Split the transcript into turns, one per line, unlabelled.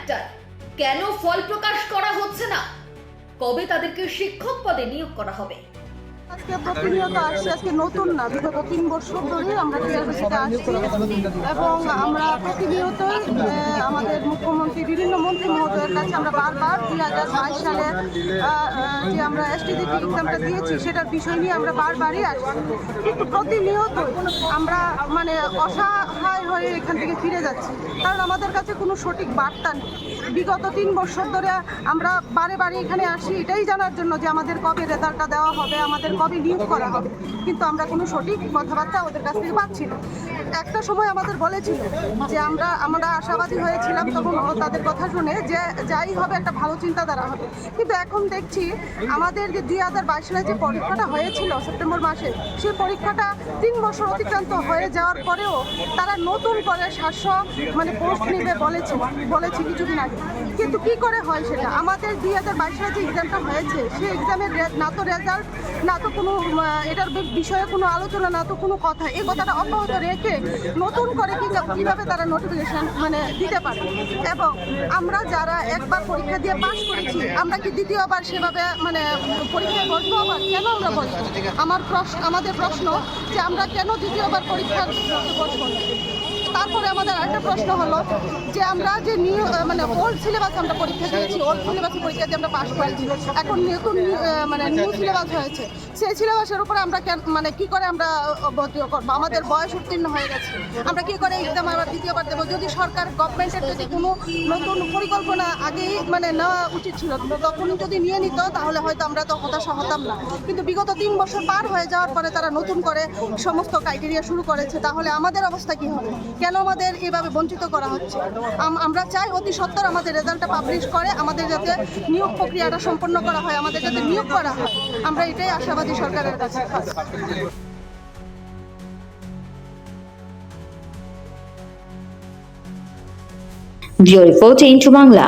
একটাই কেন ফল প্রকাশ করা হচ্ছে না? কবে তাদেরকে শিক্ষক পদে নিয়োগ করা হবে?
আজকে প্রতিনিয়ত আসছি, আজকে নতুন না, বিগত তিন বছর ধরে আমরা টিআরবিসিতে আসছি এবং আমরা প্রতিনিয়ত আমাদের মুখ্যমন্ত্রী, বিভিন্ন মন্ত্রী মহোদয়ের কাছে আমরা বারবার হাজার বাইশ সালে যে আমরা এসটিডিটি এক্সামটা দিয়েছি, সেটার বিষয় নিয়ে আমরা বারবারই আসছি কিন্তু প্রতিনিয়ত আমরা মানে অসহায় হয়ে এখান থেকে ফিরে যাচ্ছি। কারণ আমাদের কাছে কোনো সঠিক বার্তা নেই। বিগত তিন বছর ধরে আমরা বারে বারে এখানে আসি, এটাই জানার জন্য যে আমাদের কবে রেজাল্টটা দেওয়া হবে, আমাদের কবে নিয়োগ করা হবে। কিন্তু আমরা কোনো সঠিক কথাবার্তা ওদের কাছ থেকে পাচ্ছি না। একটা সময় আমাদের বলেছিল যে আমরা আমরা আশাবাদী হয়েছিলাম তখন তাদের কথা শুনে যে যাই হবে একটা ভালো চিন্তাধারা হবে। কিন্তু এখন দেখছি আমাদের যে দুই হাজার বাইশ সালে যে পরীক্ষাটা হয়েছিল সেপ্টেম্বর মাসে, সেই পরীক্ষাটা তিন বছর অতিক্রান্ত হয়ে যাওয়ার পরেও তারা নতুন করে সাতশো মানে পোস্ট নেবে বলেছে বলেছে কিছুদিন আগে। কিন্তু কি করে হয় সেটা? আমাদের দুই হাজার বাইশ সালে যে এক্সামটা হয়েছে, সেই এক্সামের না তো রেজাল্ট না তো কোনো এটার বিষয়ে কোনো আলোচনা, না তো কোনো কথা। এই কথাটা অব্যাহত রেখে নতুন করে কি কীভাবে তারা নোটিফিকেশন মানে দিতে পারে? এবং আমরা যারা একবার পরীক্ষা দিয়ে পাশ করেছি আমরা কি দ্বিতীয়বার সেভাবে মানে পরীক্ষায় বসবো আবার? কেন আমরা বসবো? আমার প্রশ্ন, আমাদের প্রশ্ন যে আমরা কেন দ্বিতীয়বার পরীক্ষা বসবো তারপরে আমাদের আরেকটা প্রশ্ন হলো যে আমরা যে নিউ মানে ওল্ড সিলেবাস আমরা পরীক্ষা দিয়েছি ওল্ড সিলেবাসে পরীক্ষা দিয়ে আমরা পাশ করেছি। এখন নতুন মানে নিউ সিলেবাস হয়েছে। সেই সিলেবাসের উপরে আমরা মানে কি করে আমরা ভর্তি করব? আমাদের বয়স উত্তীর্ণ হয়ে গেছে। আমরা কি করে এক্সাম আবার দ্বিতীয়বার দেবো? যদি সরকার গভর্নমেন্টের যদি কোনো নতুন পরিকল্পনা আগেই মানে নেওয়া উচিত ছিল, তখন যদি নিয়ে নিত, তাহলে হয়তো আমরা তো হতাশা হতাম না। কিন্তু বিগত তিন বছর পার হয়ে যাওয়ার পরে তারা নতুন করে সমস্ত ক্রাইটেরিয়া শুরু করেছে, তাহলে আমাদের অবস্থা কি হবে? কেন আমাদের এভাবে বঞ্চিত করা হচ্ছে। আমরা চাই অতি সত্তর আমাদের রেজাল্টটা পাবলিশ করে, আমাদের যাতে নিয়োগ প্রক্রিয়াটা সম্পন্ন করা হয়, আমাদের যাতে নিয়োগ করা হয়। আমরা এটাই আশাবাদী সরকারের কাছে।
Bureau report into Bangla.